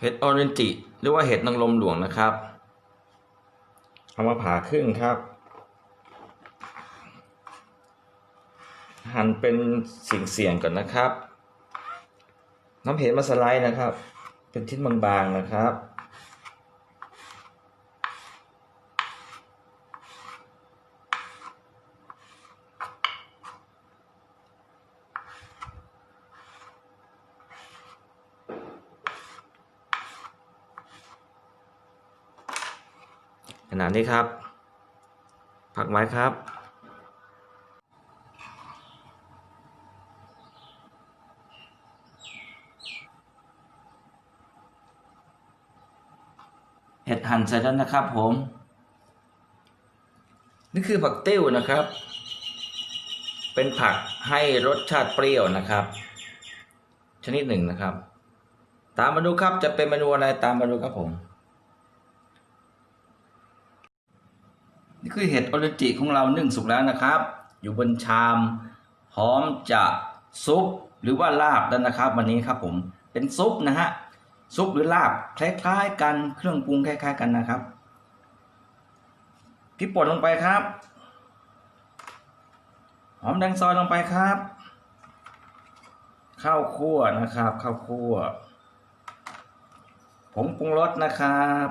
เห็ดออเรนจิหรือว่าเห็ดนางรมหลวงนะครับ เอามาผ่าครึ่งครับ หั่นเป็นสิ่งเสี่ยงก่อนนะครับ น้ำเห็ดมาสไลด์นะครับ เป็นชิ้นบางๆนะครับ ขนาดนี้ครับ พักไว้ครับ เห็ดหั่นเสร็จแล้วนะครับผม นี่คือผักติ้วนะครับ เป็นผักให้รสชาติเปรี้ยวนะครับ ชนิดหนึ่งนะครับ ตามมาดูครับจะเป็นเมนูอะไรตามมาดูครับผม นี่คือเห็ดออริจิของเรานึ่งสุกแล้วนะครับ อยู่บนชามพร้อมจะซุปหรือว่าลาบแล้วนะครับ วันนี้ครับผมเป็นซุปนะฮะซุปหรือลาบคล้ายๆกันเครื่องปรุงคล้าย ๆ กันนะครับพริกป่นลงไปครับหอมแดงซอยลงไปครับ ข้าวคั่วนะครับ ข้าวคั่วผงปรุงรสนะครับ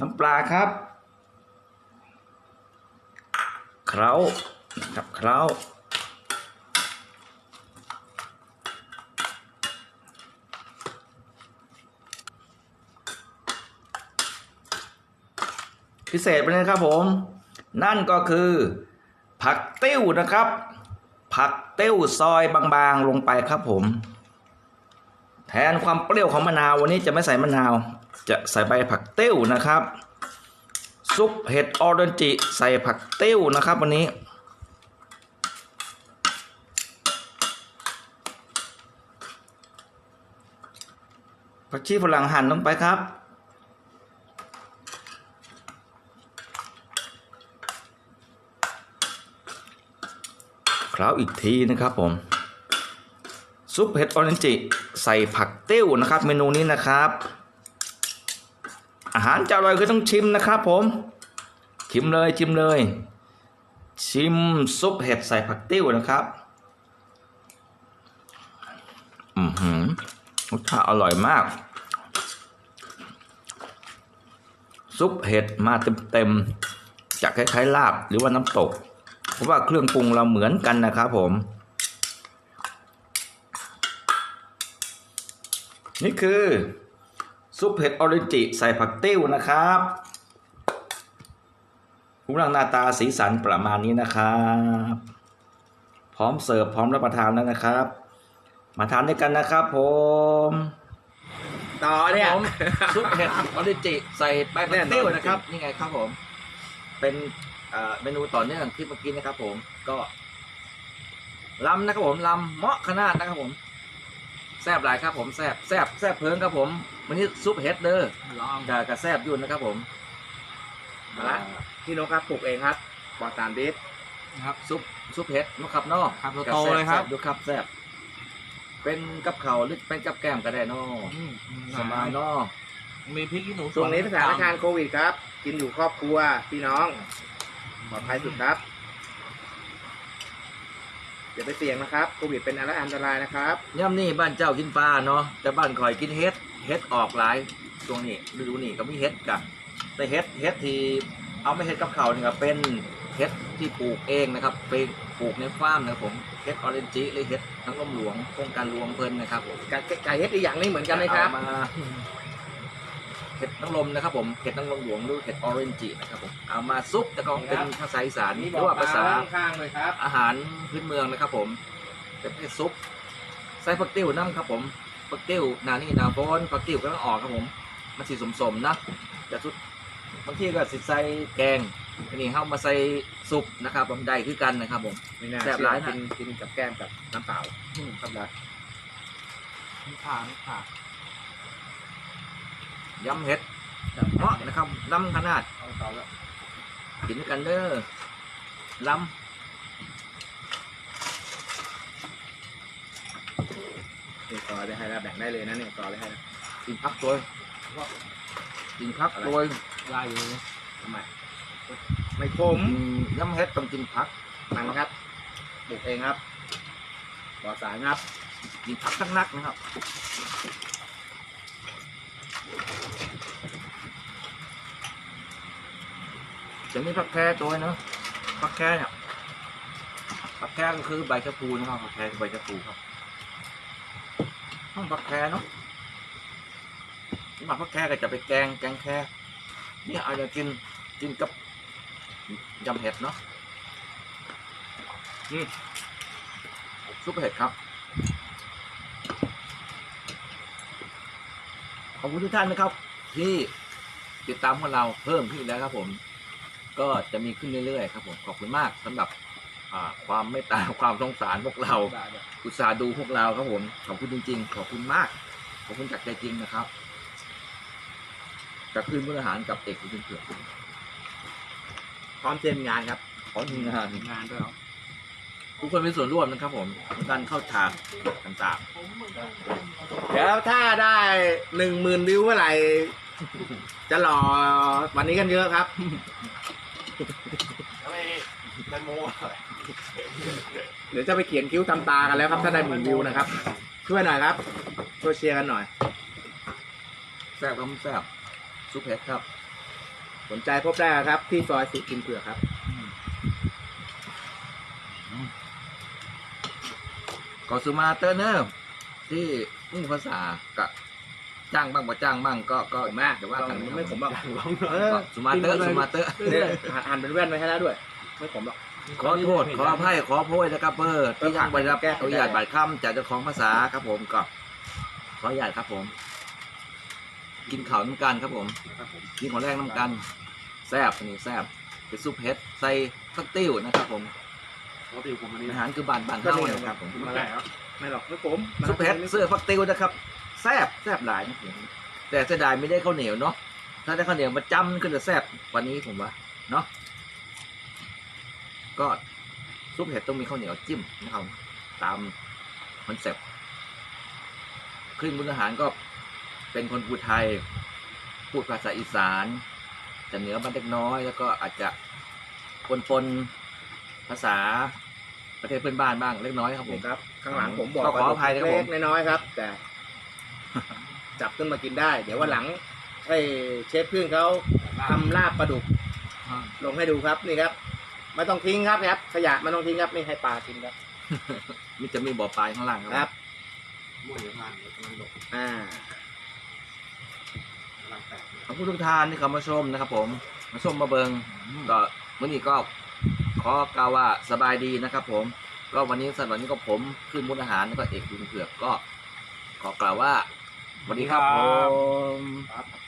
น้ำปลาครับเคล้ากับเคล้าพิเศษไปเลยครับผม นั่นก็คือ ผักติ้วนะครับ ผักติ้วซอยบางๆลงไปครับผม แทนความเปรี้ยวของมะนาววันนี้จะไม่ใส่มะนาว จะใส่ใบผักเติ้วนะครับ ซุปเห็ดออเรนจิใส่ผักเติ้วนะครับ วันนี้ ผักชีฝรั่งหั่นลงไปครับคล้าอีกทีนะครับผม ซุปเห็ดออเรนจิใส่ผักเต้วนะครับ เมนูนี้นะครับ อาหารจะอร่อยคือต้องชิมนะครับผม ชิมเลยชิมเลย ชิมซุปเห็ดใส่ผักเต้วนะครับ อือหือรสชาติอร่อยมาก ซุปเห็ดมาเต็มๆจากคล้ายๆลาบหรือว่าน้ำตก เพราะว่าเครื่องปรุงเราเหมือนกันนะครับผม นี่คือซุปเห็ดออริจิใส่ผักติ้วนะครับรูปร่างหน้าตาสีสันประมาณนี้นะครับ พร้อมเสิร์ฟพร้อมรับประทานแล้วนะครับ มาทานด้วยกันนะครับผมต่อเนี่ย ผม ซุปเห็ดออริจิใส่ใบผักติ้วนะครับ นี่ไงครับผม เป็นเอ่อเมนูต่อเนื่องที่เมื่อกี้นะครับผมก็ลำนะครับผมลำเหมาะขนาดนะครับผม แซบหลายครับผมแซบแซบแซบเพิงครับผม วันนี้ซุปเห็ดเด้อลองกับกับแซบอยุ่นนะครับผมมาละพี่นกครับปลูกเองครับปลอดสารพิษนะครับ ซุปซุปเห็ดนกครับเนอกครับโตๆเลยครับดูครับแซบเป็นกับเขาวหรือเป็นกับแก้มก็ได้เนอสบายเนอมีพริกขี้หนูช่วงนี้สถานการณ์โควิดครับ กินอยู่ครอบครัวพี่น้องปลอดภัยสุดครับ อย่าไปเสี่ยงนะครับโควิดเป็นอะไรอันตรายนะครับ ย่ำนี่บ้านเจ้ากินปลาเนาะแต่บ้านข่อยกินเห็ดเห็ดออกหลายช่วงนี้ฤดูนี้ก็มีเห็ดกันแต่เห็ดเห็ดที่เอาไม่เห็ดกับเขาวนี่ครับเป็นเห็ดที่ปลูกเองนะครับไปปลูกในฟาร์มนะครับผมเห็ดออเรนจิหรือเห็ดทั้งลมหลวงโครงการรวมเพลินนะครับผมไก่ไก่เฮ็ดอีกอย่างหนึงเหมือนกันไหมครับ เอามา เห็ดนางรมนะครับผมเห็ดนางรมหลวงหรือเห็ดออเรนจินะครับผมเอามาซุปแล้วก็เป็นภาษาอีสานหรือว่าภาษาข้างๆเลยครับอาหารพื้นเมืองนะครับผมเป็นเห็ดซุปใส่ผักติ้วน้ำครับผมผักติ้วหนานี่หนาโฟนผักติ้วก็ต้องออกครับผมมันสีสมๆนะแต่สุดบางทีก็สิใส่แกงอันนี้เข้ามาใส่ซุปนะครับผมได้คือกันนะครับผมไม่น่าแซ่บเชื่หอลายนะกินกินกับแก้มกับน้ำเปล่าครับนะขาขา ยำเห็ดเหมาะนะครับล้ำขนาดเอาต่อแล้วกินด้วยกันเด้อล้ำนี่ซอยไปให้แล้วแบ่งได้เลยนะเนี่ยซอยไปให้แล้วกินพักตัวกินพักตัวได้อยู่เลยทำไมไม่ขมอืมน้ำเฮ็ดต้องกินพักมันครับปลูกเองครับปลอดสารครับกินพักทั้งนักนะครับ จะมีผักแค่ตัวเนาะผักแค่เนี่ยผักแค่ก็คือใบชะพูนะครับผักแค่ใบชะพูครับห้องผักแค่เนาะมาผักแค่ก็จะไปแกงแกงแค่เนี่ยอาจจะกินกินกับยำเห็ดเนาะนี่ซุปเห็ดครับขอบคุณทุกท่านนะครับ ที่ติดตามพวกเราเพิ่มขึ้นแล้วครับผม ก็จะมีขึ้นเรื่อยๆครับผมขอบคุณมากสำหรับอ่าความเมตตาความสงสารพวกเราได้เดี๋ยวอุตส่าห์ดูพวกเราครับผมขอบคุณจริง ๆ ขอบคุณมาก ขอบคุณจากใจจริงนะครับกับคืนมื้ออาหารกับเอกคุณเผือกพร้อมเตรียมงานครับขอทีมงานงานด้วยเหรอทุกคนมีส่วนร่วมนะครับผมดันเข้าฉากต่างเดี๋ยวถ้าได้หนึ่งหมื่นวิวเมื่อไหร่จะหล่อวันนี้กันเยอะครับ เดี๋ยวจะไปเขียนคิ้วทำตากันแล้วครับถ้าได้หมื่นวิวนะครับ ช่วยหน่อยครับช่วยเชียร์กันหน่อยๆแซ่บครับแซ่บซุปเผ็ดครับ สนใจพบได้ครับ ที่ซอยสุกินเผือกครับก็สุมาเตอร์เนอร์ที่มุ่งภาษากับ จ้างบ้างบ่จ้างบ้างก็ก็ผมมากแต่ว่ากันไม่ขมหรอกเออสุมาเตอร์สุมาเตอร์เนี่ยหั่นเป็นแว่นไว้ให้แล้วด้วย ไม่ขมหรอกขอโทษขออภัยขอโพยนะครับเพื่อที่ทางบริษัทแก้อนุญาตบัตรคำจากเจ้าของภาษาครับผมก็ขออนุญาตครับผม กินข้าวน้ำกันครับผมกินของแรกน้ำกันแซ่บอันนี้แซ่บเป็นซุปเผ็ดใส่ฟักติ้วนะครับผมปกติผมอันนี้อาหารคือบานบานก็เท่านี่นะครับผมมาแล้วไม่หรอกไม่ขมซุปเผ็ดเสื้อฟักติ้วนะครับ แซ่บแซ่บหลายนะผมแต่เสียดายไม่ได้ข้าวเหนียวเนาะถ้าได้ข้าวเหนียวมาจ้ำขึ้นจะแซ่บกวันนี้ผมว่าเนาะก็ซุปเห็ดต้องมีข้าวเหนียวจิ้มนะครับตามคอนเซ็ปต์ขึ้นบุญอาหารก็เป็นคนพูดไทย พูดภาษาอีสานจะเหนือบ้านเล็กน้อย แล้วก็อาจจะปนปนๆภาษาประเทศเพื่อนบ้านบ้างเล็กน้อยครับผมครับ ข้างหลังผมบอกก็ขออภัยนะครับผมเล็กๆน้อยๆครับ แต่ จับขึ้นมากินได้ เดี๋ยววันหลังให้เชฟพึ่งเขาทำลาบปลาดุก ลงให้ดูครับนี่ครับไม่ต้องทิ้งครับครับ ขยะไม่ต้องทิ้งครับนี่ให้ปลากินครับมันจะมีบ่อปลายข้างล่างคครัรับบอ่าขอบคุณทุกท่านที่เข้ามาชมนะครับ ผมมาชมมาเบิงก็มื่อนี้ก็ขอกล่าวว่าสบายดีนะครับ ผม ก็วันนี้สำหรับวันนี้ก็ผมขึ้นมุดอาหารแล้วก็เอกดุงเผือกก็ ขอกล่าวว่า สวัสดีครับผมครับ